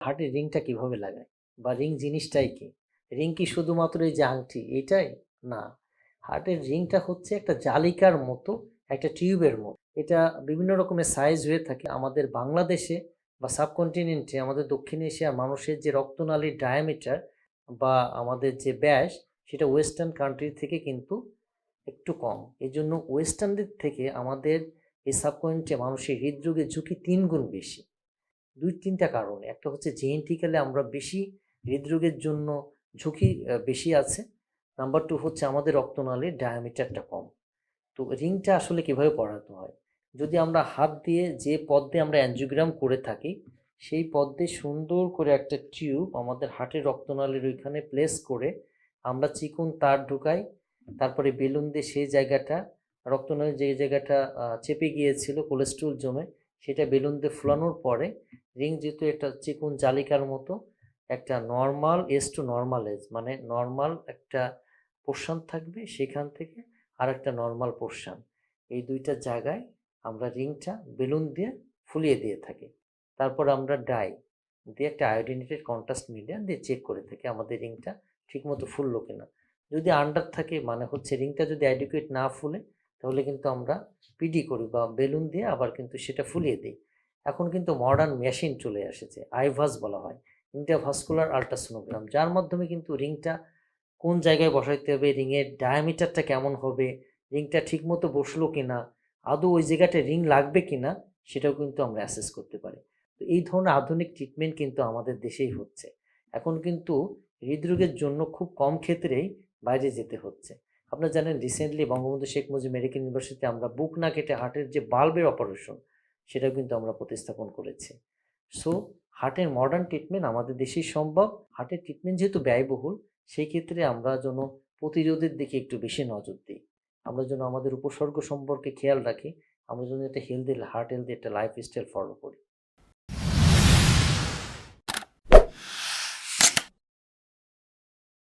হার্টের রিংটা কীভাবে লাগায় বা রিং জিনিসটাই কি? রিং কি শুধুমাত্র এই যে আংটি, এটাই? না। হার্টের রিংটা হচ্ছে একটা জালিকার মতো, একটা টিউবের মতো। এটা বিভিন্ন রকমের সাইজ হয়ে থাকে। আমাদের বাংলাদেশে বা সাবকন্টিনেন্টে আমাদের দক্ষিণ এশিয়ার মানুষের যে রক্তনালীর ডায়ামিটার বা আমাদের যে ব্যাস, সেটা ওয়েস্টার্ন কান্ট্রি থেকে কিন্তু একটু কম। এই জন্য ওয়েস্টার্নদের থেকে আমাদের এই সাবকন্টিনেন্টে মানুষের হৃদরোগের ঝুঁকি তিন গুণ বেশি। দুই তিনটা কারণে। একটা হচ্ছে জেনেটিক্যালি আমরা বেশি হৃদরোগের জন্য ঝুঁকি বেশি আছে। নাম্বার টু হচ্ছে আমাদের রক্তনালীর ডায়ামিটারটা কম। তো রিংটা আসলে কীভাবে পড়াতে হয়? যদি আমরা হাত দিয়ে যে পদ্মে আমরা অ্যানজিওগ্রাম করে থাকি, সেই পদ্মে সুন্দর করে একটা টিউব আমাদের হার্টের রক্তনালীর ওইখানে প্লেস করে আমরা চিকন তার ঢুকাই, তারপরে বেলুন দিয়ে সেই জায়গাটা রক্তনালীর যে জায়গাটা চেপে গিয়েছিল কোলেস্ট্রল জমে সেটা বেলুন দিয়ে ফুলানোর পরে রিং যেহেতু একটা চিকন জালিকার মতো, একটা normal as to normal edge মানে নর্মাল একটা পোর্শন থাকবে সেখান থেকে আর একটা নর্মাল পোর্শন এই দুইটা জায়গায় আমরা রিংটা বেলুন দিয়ে ফুলিয়ে দিয়ে থাকি। তারপর আমরা ডাই দিয়ে একটা আয়োডিনেটেড কন্ট্রাস্ট মিডিয়া দিয়ে চেক করে থাকি আমাদের রিংটা ঠিকমতো ফুললো কিনা। যদি আন্ডার থাকে মানে হচ্ছে রিংটা যদি অ্যাডিকুয়েট না ফুলে তাহলে কিন্তু আমরা পিডি করি বা বেলুন দিয়ে আবার কিন্তু সেটা ফুলিয়ে দিই। এখন কিন্তু মডার্ন মেশিন চলে এসেছে আইভাস বলা হয় ইন্টারভাস্কুলার আল্ট্রাসোনোগ্রাম যার মাধ্যমে কিন্তু রিংটা কোন জায়গায় বসাইতে হবে, রিংয়ের ডায়ামিটারটা কেমন হবে, রিংটা ঠিকমতো বসল কিনা, আদৌ ওই জায়গাটায় রিং লাগবে কিনা, সেটাও কিন্তু আমরা অ্যাসেস করতে পারি। তো এই ধরনের আধুনিক ট্রিটমেন্ট কিন্তু আমাদের দেশেই হচ্ছে। এখন কিন্তু হৃদরোগের জন্য খুব কম ক্ষেত্রেই বাইরে যেতে হচ্ছে। আপনারা জানেন রিসেন্টলি বঙ্গবন্ধু শেখ মুজিব মেডিকেল ইউনিভার্সিটিতে আমরা বুক না কেটে হার্টের যে বাল্বের অপারেশন সেটাও কিন্তু আমরা প্রতিস্থাপন করেছি। সো হার্টের মডার্ন ট্রিটমেন্ট আমাদের দেশেই সম্ভব। হার্টের ট্রিটমেন্ট যেহেতু ব্যয়বহুল, সেই ক্ষেত্রে আমরা যেন প্রতিরোধের দিকে একটু বেশি নজর দিই। আমরা যেন আমাদের উপসর্গ সম্পর্কে খেয়াল রাখি। আমরা যেন একটা হেলদি হার্ট হেলদি একটা লাইফ স্টাইল ফলো করি।